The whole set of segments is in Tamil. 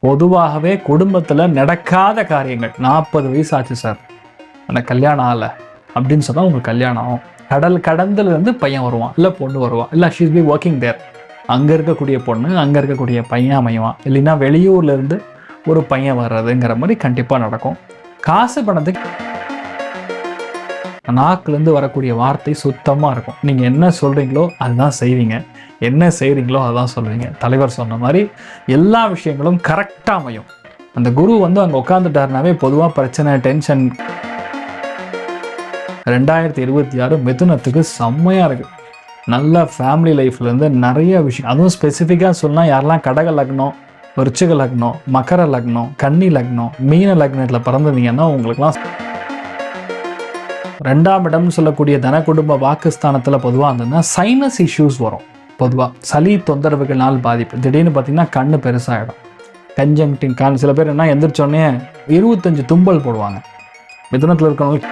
பொதுவாகவே குடும்பத்தில் நடக்காத காரியங்கள். நாற்பது வயசு ஆச்சு சார் ஆனால் கல்யாணம் ஆகலை. அப்படின்னு சொன்னால் உங்களுக்கு கல்யாணம் ஆகும். கடல் கடந்துலேருந்து பையன் வருவான். இல்லை பொண்ணு வருவான். இல்லை ஷீஸ் பி ஒர்க்கிங் தேர் அங்கே இருக்கக்கூடிய பொண்ணு அங்கே இருக்கக்கூடிய பையன் அமைவான். இல்லைன்னா வெளியூர்லேருந்து ஒரு பையன் வர்றதுங்கிற மாதிரி கண்டிப்பாக நடக்கும். காசு பணத்துக்கு நாக்குலேருந்து வரக்கூடிய வார்த்தை சுத்தமாக இருக்கும். நீங்கள் என்ன சொல்கிறீங்களோ அதுதான் செய்வீங்க. என்ன செய்கிறீங்களோ அதான் சொல்லுவீங்க தலைவர் சொன்ன மாதிரி எல்லா விஷயங்களும் கரெக்டாக அமையும். அந்த குரு வந்து அங்கே உட்காந்துட்டாருனாவே பொதுவாக பிரச்சனை டென்ஷன் ரெண்டாயிரத்தி இருபத்தி ஆறு மிதுனத்துக்கு செம்மையாக இருக்குது நல்ல ஃபேமிலி லைஃப்லேருந்து நிறைய விஷயம். அதுவும் ஸ்பெசிஃபிக்காக சொன்னால் யாரெல்லாம் கடக லக்னம் விருச்சிக லக்னம் மகர லக்னம் கன்னி லக்னம் மீன லக்னத்தில் பிறந்திருந்தீங்கன்னா உங்களுக்குலாம் ரெண்டாம் இடம்னு சொல்லக்கூடிய தன குடும்ப வாக்குஸ்தானத்தில் பொதுவாக இருந்ததுன்னா சைனஸ் இஷ்யூஸ் வரும். பொதுவாக சளி தொந்தரவுகள்னால் பாதிப்பு. திடீர்னு பார்த்தீங்கன்னா கண்ணு பெருசாகிடும் கஞ்சங்டின் கண் சில பேர் என்ன எந்திரிச்சோடனே இருபத்தஞ்சு தும்பல் போடுவாங்க. மிதுனத்தில் இருக்கிறவங்களுக்கு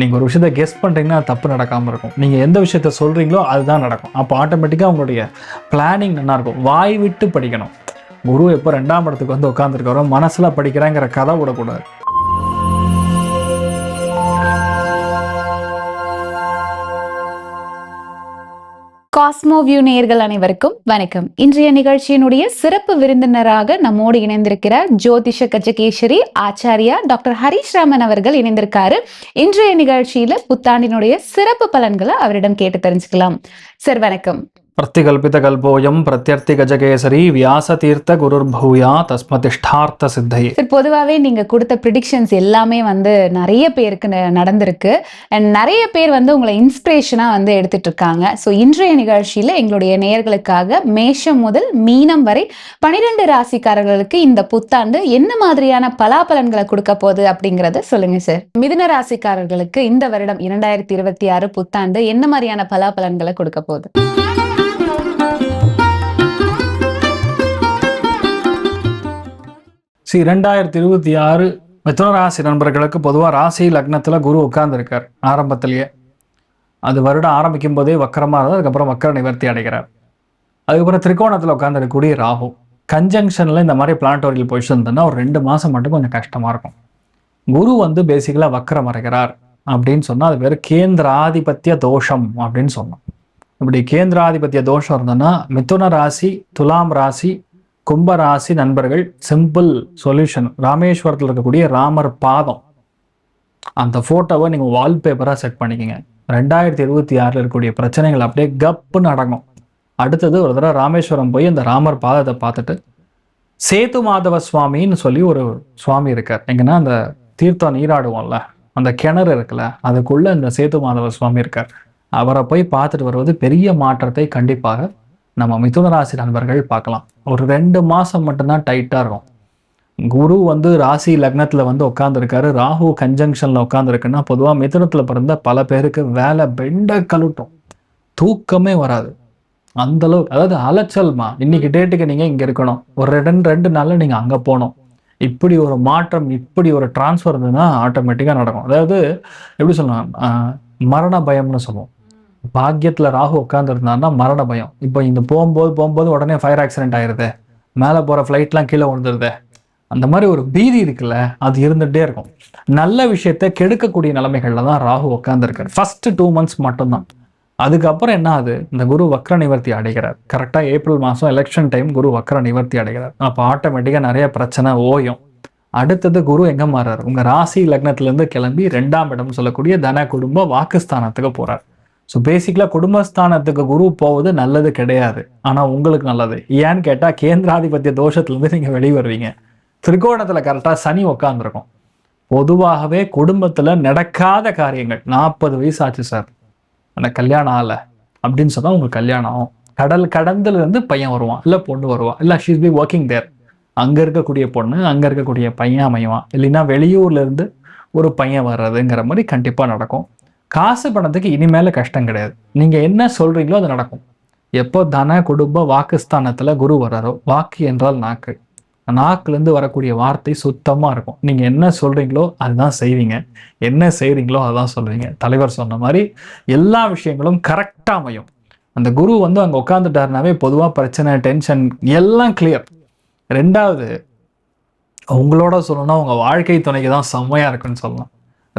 நீங்கள் ஒரு விஷயத்தை கெஸ் பண்ணுறீங்கன்னா தப்பு நடக்காமல் இருக்கும். நீங்கள் எந்த விஷயத்த சொல்கிறீங்களோ அதுதான் நடக்கும். அப்போ ஆட்டோமேட்டிக்காக உங்களுடைய பிளானிங் நல்லா இருக்கும். வாய் விட்டு படிக்கணும். குரு எப்போ ரெண்டாம் இடத்துக்கு வந்து உட்காந்துருக்காரோ மனசில் படிக்கிறேங்கிற கதை விடக்கூடாது காஸ்மோ வியூ நேயர்கள் அனைவருக்கும் வணக்கம். இன்றைய நிகழ்ச்சியினுடைய சிறப்பு விருந்தினராக நம்மோடு இணைந்திருக்கிறார் ஜோதிஷ கஜகேஸ்வரி ஆச்சாரியா டாக்டர் ஹரிஷ் ராமன் அவர்கள் இணைந்திருக்காரு. இன்றைய நிகழ்ச்சியில புத்தாண்டினுடைய சிறப்பு பலன்களை அவரிடம் கேட்டு தெரிஞ்சுக்கலாம். சார் வணக்கம். பிரத்திகல்பிதகல்போயம் பிரத்யர்த்தி கஜகேசரி வியாச தீர்த்த தஸ்மதிஷ்டார்த்த சித்தையே சார் பொதுவாகவே நீங்க கொடுத்த ப்ரிடிக்ஷன்ஸ் எல்லாமே வந்து நிறைய பேருக்கு ந- நடந்திருக்கு. அண்ட் நிறைய பேர் வந்து உங்களை இன்ஸ்பிரேஷனா வந்து எடுத்துட்டு இருக்காங்க ஸோ இன்றைய நிகழ்ச்சியில எங்களுடைய நேயர்களுக்காக மேஷம் முதல் மீனம் வரை பனிரெண்டு ராசிக்காரர்களுக்கு இந்த புத்தாண்டு என்ன மாதிரியான பலாபலன்களை கொடுக்க போகுது அப்படிங்கறத சொல்லுங்க சார் மிதுன ராசிக்காரர்களுக்கு இந்த வருடம் இரண்டாயிரத்தி இருபத்தி ஆறு புத்தாண்டு என்ன மாதிரியான பலாபலன்களை கொடுக்க போகுது? சி ரெண்டாயிரத்தி இருபத்தி ஆறு மிதுன ராசி நண்பர்களுக்கு பொதுவாக ராசி லக்னத்தில் குரு உட்கார்ந்துருக்கார் ஆரம்பத்திலேயே. அது வருடம் ஆரம்பிக்கும் போதே வக்கரமாக இருந்தால் அதுக்கப்புறம் வக்கர நிவர்த்தி அடைகிறார். அதுக்கப்புறம் திரிகோணத்தில் உட்காந்துருக்கக்கூடிய ராகு. கன்ஜங்ஷனில் இந்த மாதிரி பிளானட்டோரியல் பொசிஷன் இருந்ததுன்னா ஒரு ரெண்டு மாதம் மட்டும் கொஞ்சம் கஷ்டமாக இருக்கும். குரு வந்து பேசிக்கலாக வக்கரம் அடைகிறார் அப்படின்னு சொன்னால் அது பேர் கேந்திராதிபத்திய தோஷம் அப்படின்னு சொன்னோம். இப்படி கேந்திராதிபத்திய தோஷம் இருந்ததுன்னா மிதுன ராசி துலாம் ராசி கும்பராசி நண்பர்கள் சிம்பிள் சொல்யூஷன் ராமேஸ்வரத்தில் இருக்கக்கூடிய ராமர் பாதம். அந்த ஃபோட்டோவை நீங்கள் வால்பேப்பராக செட் பண்ணிக்கங்க. ரெண்டாயிரத்தி இருபத்தி ஆறில் இருக்கக்கூடிய பிரச்சனைகள் அப்படியே கப்புன்னு அடங்கும் அடுத்தது ஒரு தடவை ராமேஸ்வரம் போய் அந்த ராமர் பாதத்தை பார்த்துட்டு சேது மாதவ சுவாமின்னு சொல்லி ஒரு சுவாமி இருக்கார். எங்கன்னா அந்த தீர்த்தம் நீராடுவோம்ல அந்த கிணறு இருக்குல்ல அதுக்குள்ள இந்த சேது மாதவ சுவாமி இருக்கார். அவரை போய் பார்த்துட்டு வருவது பெரிய மாற்றத்தை கண்டிப்பாக நம்ம மிதுன ராசி நண்பர்கள் பார்க்கலாம். ஒரு ரெண்டு மாதம் மட்டும்தான் டைட்டாக இருக்கும். குரு வந்து ராசி லக்னத்தில் வந்து உட்காந்துருக்காரு ராகு கன்ஜங்ஷனில் உட்காந்துருக்குன்னா பொதுவாக மிதுனத்தில் பிறந்த பல பேருக்கு வேலை பெண்ட கழுட்டும் தூக்கமே வராது. அந்த அளவுக்கு அதாவது அலைச்சல்மா. இன்னைக்கு டேட்டுக்கு நீங்கள் இங்கே இருக்கணும். ஒரு ரெண்டு ரெண்டு நாளில் நீங்கள் அங்கே போகணும். இப்படி ஒரு மாற்றம் இப்படி ஒரு டிரான்ஸ்ஃபர் இருந்ததுன்னா ஆட்டோமேட்டிக்காக நடக்கும். அதாவது எப்படி சொல்லலாம் மரண பயம்னு சொல்லுவோம். பாக்கியத்தில் ராகு உட்காந்துருந்தான்னா மரண பயம். இப்போ இந்த போகும்போது போகும்போது உடனே ஃபயர் ஆக்சிடென்ட் ஆயிருது. மேலே போகிற ஃப்ளைட்லாம் கீழே விழுந்துருது. அந்த மாதிரி ஒரு பீதி இருக்குல்ல அது இருந்துகிட்டே இருக்கும். நல்ல விஷயத்தை கெடுக்கக்கூடிய நிலைமைகளில் தான் ராகு உட்காந்துருக்காரு ஃபஸ்ட்டு டூ மந்த்ஸ் மட்டும்தான். அதுக்கப்புறம் என்ன ஆகுது? இந்த குரு வக்ர நிவர்த்தி அடைகிறார். கரெக்டாக ஏப்ரல் மாதம் எலெக்ஷன் டைம் குரு வக்ர நிவர்த்தி அடைகிறார். அப்போ ஆட்டோமேட்டிக்காக நிறைய பிரச்சனை ஓயும். அடுத்தது குரு எங்கே மாறார் உங்கள் ராசி லக்னத்திலேருந்து கிளம்பி ரெண்டாம் இடம் சொல்லக்கூடிய தன குடும்ப வாக்குஸ்தானத்துக்கு போகிறார் ஸோ பேசிக்கலாக குடும்பஸ்தானத்துக்கு குரு போவது நல்லது கிடையாது. ஆனால் உங்களுக்கு நல்லது. ஏன்னு கேட்டால் கேந்திராதிபத்திய தோஷத்துலேருந்து நீங்கள் வெளியே வருவீங்க திரிகோணத்தில் கரெக்டாக சனி உட்காந்துருக்கும் பொதுவாகவே குடும்பத்தில் நடக்காத காரியங்கள். நாற்பது வயசு ஆச்சு சார் எனக்கு கல்யாணம் ஆகலை. அப்படின்னு சொன்னால் உங்களுக்கு கல்யாணம் ஆகும். கடல் கடந்துலேருந்து பையன் வருவான். இல்லை பொண்ணு வருவான் இல்லை ஷீஸ் பி ஒர்க்கிங் தேர் அங்கே இருக்கக்கூடிய பொண்ணு அங்கே இருக்கக்கூடிய பையன் அமைவான் இல்லைன்னா வெளியூர்லேருந்து ஒரு பையன் வர்றதுங்கிற மாதிரி கண்டிப்பாக நடக்கும். காசு பணத்துக்கு இனிமேல கஷ்டம் கிடையாது. நீங்கள் என்ன சொல்றீங்களோ அது நடக்கும். எப்போ தன குடும்ப வாக்குஸ்தானத்தில் குரு வர்றாரோ வாக்கு என்றால் நாக்கு நாக்குலேருந்து வரக்கூடிய வார்த்தை சுத்தமாக இருக்கும். நீங்கள் என்ன சொல்கிறீங்களோ அதுதான் செய்வீங்க. என்ன செய்கிறீங்களோ அதுதான் சொல்லுவீங்க தலைவர் சொன்ன மாதிரி எல்லா விஷயங்களும் கரெக்டாக அமையும். அந்த குரு வந்து அங்கே உட்காந்துட்டாருனாவே பொதுவாக பிரச்சனை டென்ஷன் எல்லாம் கிளியர் ரெண்டாவது உங்களோட சொல்லணும்னா உங்கள் வாழ்க்கை துணைக்கு தான் செம்மையாக இருக்குன்னு சொல்லலாம்.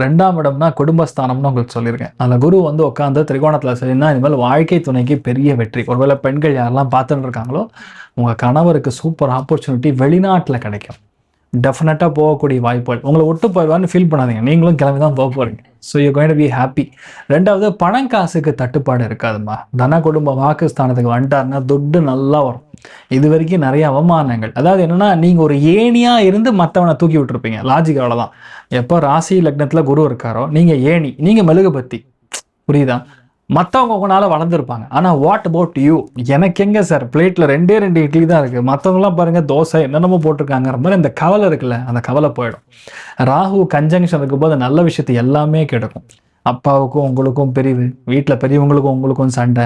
ரெண்டாம் இடம்னா குடும்பஸ்தானம்னு உங்களுக்கு சொல்லியிருக்கேன். அந்த குரு வந்து உட்காந்து திரிகோணத்தில் சரினா இனிமேல் வாழ்க்கை துணைக்கு பெரிய வெற்றி. ஒருவேளை பெண்கள் யாரெல்லாம் பார்த்துட்டு இருக்காங்களோ உங்கள் கணவருக்கு சூப்பர் ஆப்பர்ச்சுனிட்டி வெளிநாட்டில் கிடைக்கும். டெஃபினட்டாக போகக்கூடிய வாய்ப்புகள். உங்களை விட்டு போயிடுவான்னு ஃபீல் பண்ணாதீங்க. நீங்களும் கிளம்பி தான் போக போகிறீங்க so you going be happy ரெண்டாவது பணம் காசுக்கு தட்டுப்பாடு இருக்காதும்மா தன குடும்ப வாக்குஸ்தானத்துக்கு வந்துட்டாருன்னா துட்டு நல்லா வரும். இது வரைக்கும் நிறைய அவமானங்கள். அதாவது என்னன்னா நீங்கள் ஒரு ஏணியாக இருந்து மற்றவனை தூக்கி விட்டுருப்பீங்க. லாஜிக் அவ்வளோதான் எப்போ ராசி லக்னத்தில் குரு இருக்காரோ நீங்கள் ஏணி நீங்கள் மெழுகுபத்தி. புரியுதா? மற்றவங்க உங்களால் வளர்ந்துருப்பாங்க. ஆனால் வாட் அபவுட் யூ எனக்கு எங்கே சார் பிளேட்டில் ரெண்டே ரெண்டு இட்லி தான் இருக்குது மற்றவங்களாம் பாருங்கள் தோசை என்னென்னமோ போட்டிருக்காங்கிற மாதிரி இந்த கவலை இருக்குல்ல அந்த கவலை போயிடும். ராகு கன்ஜங்ஷன் இருக்கும்போது நல்ல விஷயத்து எல்லாமே கிடைக்கும். அப்பாவுக்கும் உங்களுக்கும் பிரிவு. வீட்டில் பெரியவங்களுக்கும் உங்களுக்கும் சண்டை.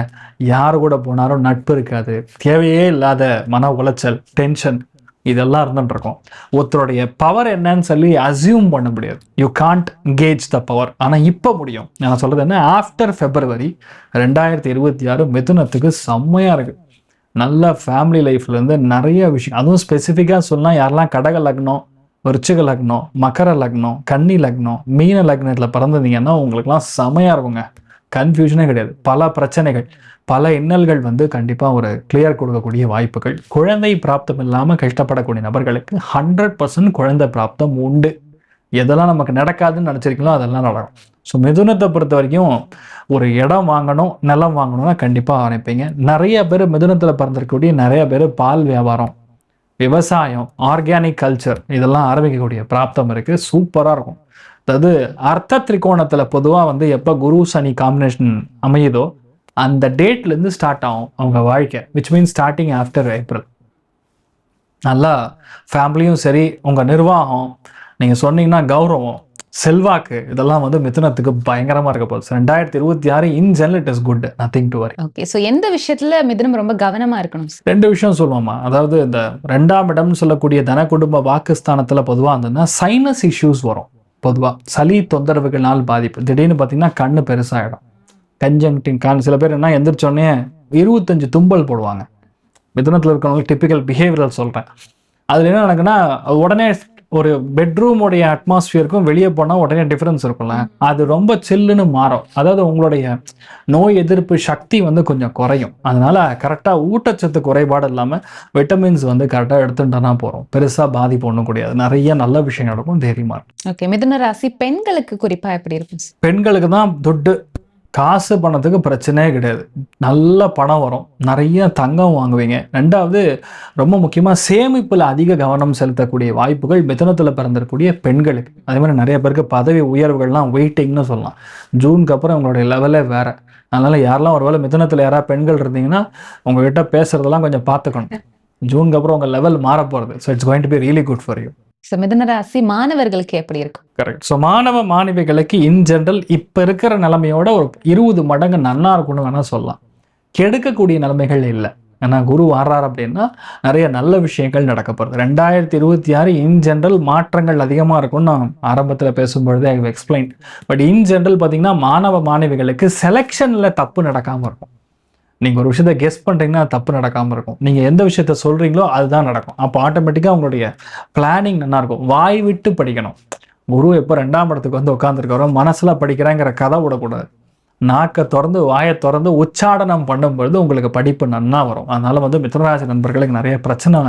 யார் கூட போனாலும் நட்பு இருக்காது. தேவையே இல்லாத மன உளைச்சல் டென்ஷன் இதெல்லாம் இருந்துட்டு இருக்கும் ஒருத்தருடைய பவர் என்னன்னு சொல்லி அசியூம் பண்ண முடியாது. You can't gauge the power ஆனால் இப்போ முடியும். நான் சொல்கிறது என்ன? ஆஃப்டர் ஃபெப்ரவரி ரெண்டாயிரத்தி இருபத்தி ஆறு மிதுனத்துக்கு செம்மையாக இருக்குது நல்ல ஃபேமிலி லைஃப்லேருந்து நிறைய விஷயம். அதுவும் ஸ்பெசிஃபிக்காக சொல்லலாம் யாரெல்லாம் கடக லக்னம் விருச்சிக லக்னம் மகர லக்னம் கன்னி லக்னம் மீன லக்னத்தில் பிறந்திருந்தீங்கன்னா உங்களுக்குலாம் செமையாக இருக்குங்க. கன்ஃபியூஷனே கிடையாது. பல பிரச்சனைகள் பல இன்னல்கள் வந்து கண்டிப்பாக ஒரு கிளியர் கொடுக்கக்கூடிய வாய்ப்புகள். குழந்தை பிராப்தம் இல்லாமல் கஷ்டப்படக்கூடிய நபர்களுக்கு ஹண்ட்ரட் பர்சன்ட் குழந்தை பிராப்தம் உண்டு. எதெல்லாம் நமக்கு நடக்காதுன்னு நினச்சிருக்கீங்களோ அதெல்லாம் நடக்கும். ஸோ மிதுனத்தை பொறுத்த வரைக்கும் ஒரு இடம் வாங்கணும் நிலம் வாங்கணும்னா கண்டிப்பாக ஆரம்பிப்பீங்க. நிறைய பேர் மிதுனத்தில் பிறந்திருக்கக்கூடிய நிறைய பேர் பால் வியாபாரம் விவசாயம் ஆர்கானிக் கல்ச்சர் இதெல்லாம் ஆரம்பிக்கக்கூடிய பிராப்தம் இருக்குது சூப்பராக இருக்கும். அதாவது அர்த்த திரிகோணத்தில் பொதுவாக வந்து எப்போ குரு சனி காம்பினேஷன் அமையுதோ அந்த டேட்லேருந்து ஸ்டார்ட் ஆகும் அவங்க வாழ்க்கை which means starting after April நல்லா ஃபேமிலியும் சரி உங்கள் நிர்வாகம் நீங்கள் சொன்னீங்கன்னா கௌரவம் செல்வாக்கு இதெல்லாம் வந்து மிதுனத்துக்கு பயங்கரமாக இருக்க போகுது. ரெண்டாயிரத்தி இருபத்தி ஆறு in general it is good nothing to worry okay so எந்த விஷயத்துல மிதுனம் ரொம்ப கவனமா இருக்கணும்? ரெண்டு விஷயம் சொல்லுவோம்மா. அதாவது இந்த ரெண்டாம் இடம்னு சொல்லக்கூடிய தன குடும்ப வாக்குஸ்தானத்தில் பொதுவாக இருந்ததுன்னா சைனஸ் இஷ்யூஸ் வரும். பொதுவாக சளி தொந்தரவுகள்னால் பாதிப்பு. திடீர்னு பார்த்தீங்கன்னா கண் பெருசாகிடும் கஞ்சங்டிங் கண் சில பேர் என்ன எந்திரிச்சோடனே இருபத்தஞ்சு தும்பல் போடுவாங்க. மிதனத்தில் இருக்கிறவங்களுக்கு டிப்பிக்கல் பிஹேவியரல் சொல்கிறேன் அதில் என்ன நடக்குன்னா உடனே ஒரு பெட்ரூமுடைய அட்மாஸ்பியருக்கும் வெளியே போனால் உடனே டிஃப்ரென்ஸ் இருக்கும்ல. அது ரொம்ப சில்லுன்னு மாறும். அதாவது உங்களுடைய நோய் எதிர்ப்பு சக்தி வந்து கொஞ்சம் குறையும். அதனால கரெக்டாக ஊட்டச்சத்து குறைபாடு இல்லாமல் விட்டமின்ஸ் வந்து கரெக்டாக எடுத்துட்டோன்னா போகிறோம் பெருசாக பாதிப்பு ஒன்றும் கிடையாது. நிறைய நல்ல விஷயம் நடக்கும் தைரியமாக இருக்கும். ஓகே மிதுன ராசி பெண்களுக்கு குறிப்பா எப்படி இருக்கும்? பெண்களுக்கு தான் துட்டு காசு பணத்துக்கு பிரச்சனையே கிடையாது. நல்ல பணம் வரும். நிறைய தங்கம் வாங்குவீங்க. ரெண்டாவது ரொம்ப முக்கியமாக சேமிப்பில் அதிக கவனம் செலுத்தக்கூடிய வாய்ப்புகள் மிதுனத்தில் பிறந்திருக்கக்கூடிய பெண்களுக்கு. அதே மாதிரி நிறைய பேருக்கு பதவி உயர்வுகள்லாம் வெயிட்டிங்னு சொல்லலாம். ஜூனுக்கு அப்புறம் உங்களுடைய லெவலே வேற. அதனால யாரெல்லாம் ஒருவேளை மிதுனத்தில் யாராவது பெண்கள் இருந்தீங்கன்னா உங்ககிட்ட பேசுறதெல்லாம் கொஞ்சம் பார்த்துக்கணும். ஜூனுக்கு அப்புறம் உங்கள் லெவல் மாற போகிறது so it's going to be really good for you so மிதுன ராசி மாணவர்களுக்கு எப்படி இருக்கும்? கரெக்ட் ஸோ மாணவ மாணவிகளுக்கு இன் ஜென்ரல் இப்போ இருக்கிற நிலைமையோட ஒரு இருபது மடங்கு நல்லா இருக்கும்னு வேணால் சொல்லலாம். கெடுக்கக்கூடிய நிலைமைகள் இல்லை. ஏன்னா குரு வர்றார் அப்படின்னா நிறைய நல்ல விஷயங்கள் நடக்கப்படுது ரெண்டாயிரத்தி இருபத்தி ஆறு இன் ஜென்ரல் மாற்றங்கள் அதிகமாக இருக்கும்னு நான் ஆரம்பத்தில் பேசும்பொழுதே I explain but in general பார்த்தீங்கன்னா மாணவ மாணவிகளுக்கு செலெக்ஷனில் தப்பு நடக்காமல் இருக்கும். நீங்கள் ஒரு விஷயத்த கெஸ் பண்ணுறீங்கன்னா அது தப்பு நடக்காமல் இருக்கும். நீங்கள் எந்த விஷயத்த சொல்கிறீங்களோ அதுதான் நடக்கும். அப்போ ஆட்டோமேட்டிக்காக உங்களுடைய பிளானிங் நல்லா இருக்கும். வாய் விட்டு படிக்கணும். குரு எப்போ ரெண்டாம் இடத்துக்கு வந்து உட்காந்துருக்காரோ மனசில் படிக்கிறேங்கிற கதை விடக்கூடாது. நாக்கை திறந்து வாயை திறந்து உச்சாடனம் பண்ணும்பொழுது உங்களுக்கு படிப்பு நன்னா வரும். அதனால வந்து மித்ரராசி நண்பர்களுக்கு நிறைய பிரச்சனை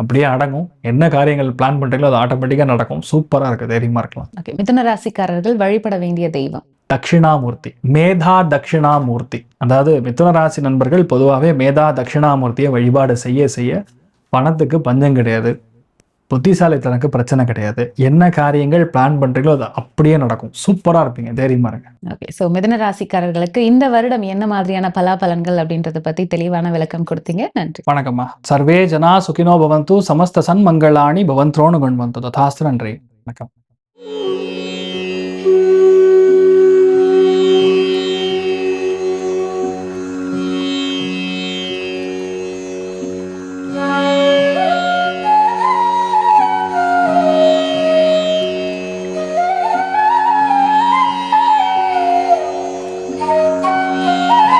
அப்படியே அடங்கும். என்ன காரியங்கள் பிளான் பண்ணுறீங்களோ அது ஆட்டோமேட்டிக்காக நடக்கும். சூப்பராக இருக்குது தைரியமாக இருக்கலாம். ஓகே மிதுன ராசிக்காரர்கள் வழிபட வேண்டிய தெய்வம். தட்சிணாமூர்த்தி மேதா தட்சிணாமூர்த்தி. அதாவது மிதுன ராசி நண்பர்கள் பொதுவாகவே மேதா தட்சிணாமூர்த்தியை வழிபாடு செய்ய செய்ய பணத்துக்கு பஞ்சம் கிடையாது. புத்திசாலித்தனக்கு பிரச்சனை கிடையாது. என்ன காரியங்கள் பிளான் பண்றீங்களோ அது அப்படியே நடக்கும். சூப்பரா இருப்பீங்க. தைரியமா இருங்க. ஓகே ஸோ மிதுன ராசிக்காரர்களுக்கு இந்த வருடம் என்ன மாதிரியான பலாபலன்கள் அப்படின்றத பத்தி தெளிவான விளக்கம் கொடுத்தீங்க. நன்றி. வணக்கம்மா. சர்வே ஜனா சுகினோ பவந்து சமஸ்த சன்மங்களாணி பவந்த்ரோணு குண்வந்து. ததாஸ்து நன்றி. வணக்கம்.